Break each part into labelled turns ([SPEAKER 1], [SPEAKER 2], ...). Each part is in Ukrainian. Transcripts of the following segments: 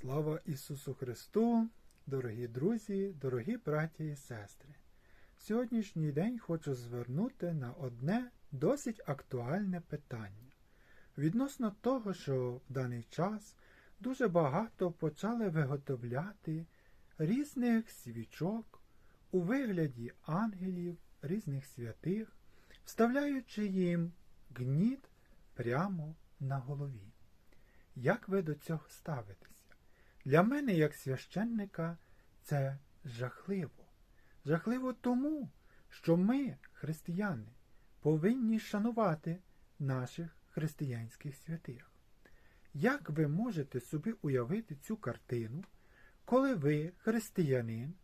[SPEAKER 1] Слава Ісусу Христу, дорогі друзі, дорогі браті і сестри! Сьогоднішній день хочу звернути на одне досить актуальне питання. Відносно того, що в даний час дуже багато почали виготовляти різних свічок у вигляді ангелів, різних святих, вставляючи їм гніт прямо на голові. Як ви до цього ставитеся? Для мене, як священника, це жахливо. Жахливо тому, що ми, християни, повинні шанувати наших християнських святих. Як ви можете собі уявити цю картину, коли ви, християнин,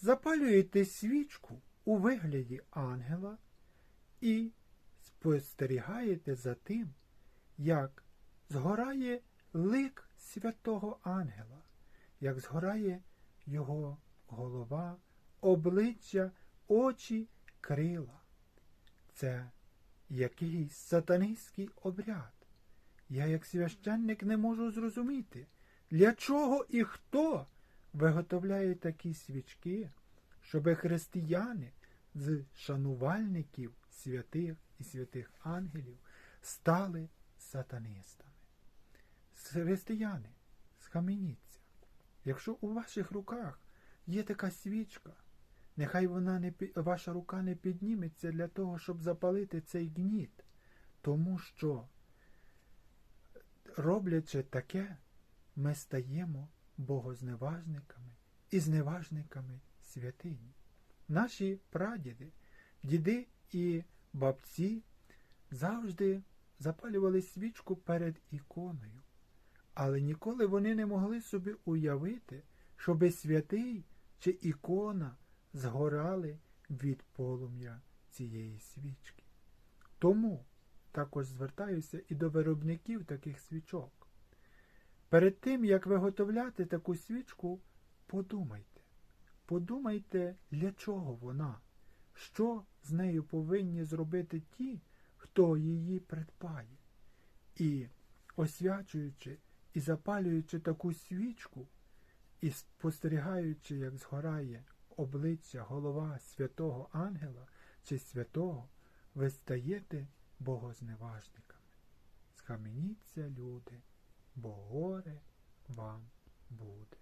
[SPEAKER 1] запалюєте свічку у вигляді ангела і спостерігаєте за тим, як згорає лик святого ангела, як згорає його голова, обличчя, очі, крила. Це якийсь сатанистський обряд. Я, як священник, не можу зрозуміти, для чого і хто виготовляє такі свічки, щоб християни з шанувальників святих і святих ангелів стали сатанистами. Християни, схаменіться. Якщо у ваших руках є така свічка, нехай вона не, ваша рука не підніметься для того, щоб запалити цей гніт, тому що, роблячи таке, ми стаємо богозневажниками і зневажниками святині. Наші прадіди, діди і бабці завжди запалювали свічку перед іконою. Але ніколи вони не могли собі уявити, щоби святий чи ікона згорали від полум'я цієї свічки. Тому також звертаюся і до виробників таких свічок. Перед тим, як виготовляти таку свічку, подумайте. Подумайте, для чого вона, що з нею повинні зробити ті, хто її придбає. І освячуючи і запалюючи таку свічку, і спостерігаючи, як згорає обличчя, голова святого ангела чи святого, ви стаєте богозневажниками. Схаменіться, люди, бо горе вам буде.